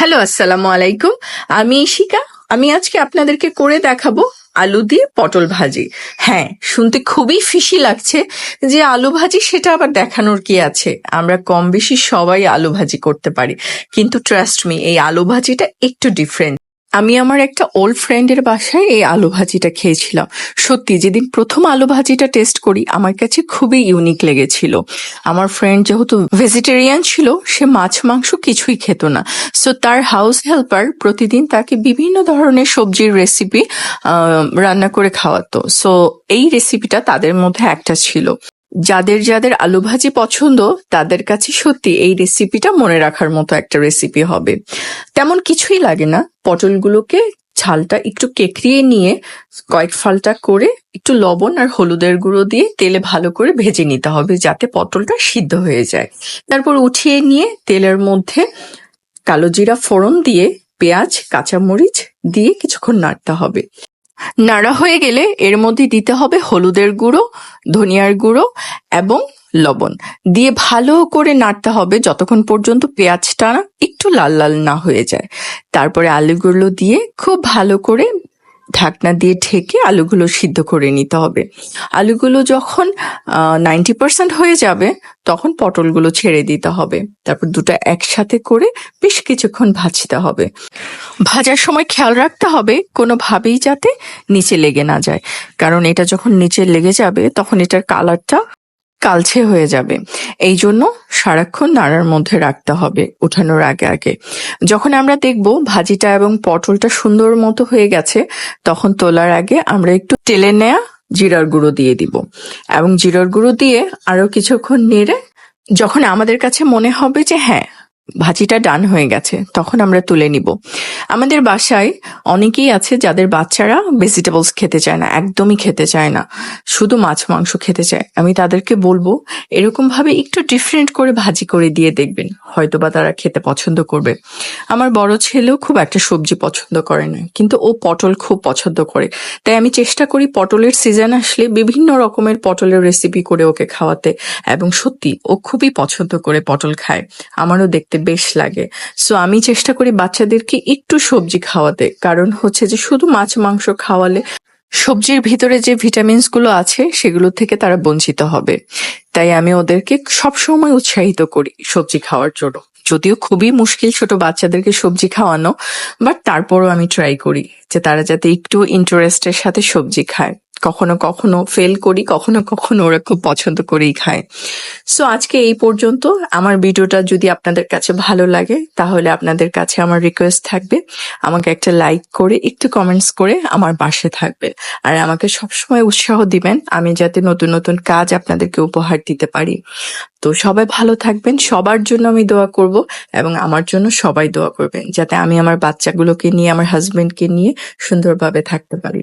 Hello, আসসালামু আলাইকুম। আমি ইশিকা আমি আজকে আপনাদেরকে করে দেখাবো আলু দিয়ে পটল ভাজি। হ্যাঁ শুনতে খুবই ফিসি লাগছে যে আলু ভাজি সেটা আবার দেখানোর কি আছে? আমরা কম বেশি সবাই আলু ভাজি করতে পারি। কিন্তু ট্রাস্ট মি এই আলু ভাজিটা একটু ডিফারেন্ট আমি আমার একটা ওল্ড ফ্রেন্ডের বাসায় এই আলু ভাজিটা খেয়েছিলাম। সত্যি, যেদিন প্রথম আলু ভাজিটা টেস্ট করি, আমার কাছে খুবই ইউনিক লেগেছিল। আমার ফ্রেন্ড যেহেতু ভেজিটেরিয়ান ছিল, সে মাছ মাংস কিছুই খেত না। সো তার হাউস হেল্পার প্রতিদিন তাকে বিভিন্ন ধরনের সবজির রেসিপি রান্না করে খাওয়াতো। সো এই রেসিপিটা তাদের মধ্যে একটা ছিল। যাদের যাদের আলু ভাজি পছন্দ, তাদের কাছে সত্যি এই রেসিপিটা মনে রাখার মতো একটা রেসিপি হবে। তেমন কিছুই লাগে না। পটলগুলোকে ঝালটা একটু কেকড়িয়ে নিয়ে কয়েক ফালটা করে একটু লবণ আর হলুদের গুঁড়ো দিয়ে তেলে ভালো করে ভেজে নিতে হবে যাতে পটলটা সিদ্ধ হয়ে যায়। তারপর উঠিয়ে নিয়ে তেলের মধ্যে কালো জিরা ফোড়ন দিয়ে পেঁয়াজ, কাঁচামরিচ দিয়ে কিছুক্ষণ নাড়তে হবে। নাড়া হয়ে গেলে এর মধ্যে দিতে হবে হলুদের গুঁড়ো, ধনিয়ার গুঁড়ো এবং লবণ। দিয়ে ভালো করে নাড়তে হবে যতক্ষণ পর্যন্ত পেঁয়াজটা একটু লাল লাল না হয়ে যায়। তারপরে আলুগুলো দিয়ে খুব ভালো করে ঢাকনা দিয়ে ঢেকে আলুগুলো সিদ্ধ করে নিতে হবে। আলুগুলো যখন নাইনটি পার্সেন্ট হয়ে যাবে তখন পটলগুলো ছেড়ে দিতে হবে। তারপর দুটো একসাথে করে বেশ কিছুক্ষণ ভাজতে হবে। ভাজার সময় খেয়াল রাখতে হবে কোনোভাবেই যাতে নিচে লেগে না যায়। কারণ এটা যখন নিচে লেগে যাবে, তখন এটার কালারটা কালছে হয়ে যাবে। এই জন্য সারাক্ষণ নাড়ার মধ্যে রাখতে হবে উঠানোর আগে আগে। যখন আমরা দেখব ভাজিটা এবং পটলটা সুন্দর মতো হয়ে গেছে, তখন তোলার আগে আমরা একটু তেলে নেয়া জিরার গুঁড়ো দিয়ে দিব। এবং জিরার গুঁড়ো দিয়ে আরও কিছুক্ষণ নেড়ে, যখন আমাদের কাছে মনে হবে যে হ্যাঁ ভাজিটা ডান হয়ে গেছে, তখন আমরা তুলে নিব। আমাদের বাসায় অনেকেই আছে যাদের বাচ্চারা ভেজিটেবলস খেতে চায় না, একদমই খেতে চায় না, শুধু মাছ মাংস খেতে চায়। আমি তাদেরকে বলব এরকম ভাবে একটু ডিফারেন্ট করে ভাজি করে দিয়ে দেখবেন হয়তো বা তারা খেতে পছন্দ করবে। আমার বড় ছেলেও খুব একটা সবজি পছন্দ করে না, কিন্তু ও পটল খুব পছন্দ করে। তাই আমি চেষ্টা করি পটলের সিজন আসলে বিভিন্ন রকমের পটলের রেসিপি করে ওকে খাওয়াতে, এবং সত্যি ও খুবই পছন্দ করে পটল খায়। আমারও দেখতে বেশ লাগে। সো আমি চেষ্টা করি বাচ্চাদেরকে একটু সবজি খাওয়াতে। কারণ হচ্ছে যে, শুধু মাছ, মাংস খাওয়ালে সবজির ভিতরে যে ভিটামিনসগুলো আছে, সেগুলো থেকে তারা বঞ্চিত হবে। তাই আমি ওদেরকে সবসময় উৎসাহিত করি সবজি খাওয়ার জন্য। যদিও খুবই মুশকিল ছোট বাচ্চাদেরকে সবজি খাওয়ানো বাট তারপরও আমি ট্রাই করি যে তারা যাতে একটু ইন্টারেস্টের সাথে সবজি খায়। কখনো কখনো ফেল করি, কখনো কখনো ওরা খুব পছন্দ করেই খায়। সো আজকে এই পর্যন্ত। আমার ভিডিওটা যদি আপনাদের কাছে ভালো লাগে, তাহলে আপনাদের কাছে আমার রিকোয়েস্ট থাকবে, আমাকে একটা লাইক করে, একটু কমেন্টস করে আমার পাশে থাকবে। আর আমাকে সবসময় উৎসাহ দিবেন, আমি যাতে নতুন নতুন কাজ আপনাদেরকে উপহার দিতে পারি। তো সবাই ভালো থাকবেন, সবার জন্য আমি দোয়া করব, এবং আমার জন্য সবাই দোয়া করবেন, যাতে আমি আমার বাচ্চাগুলোকে নিয়ে, আমার হাজবেন্ডকে নিয়ে সুন্দরভাবে থাকতে পারি।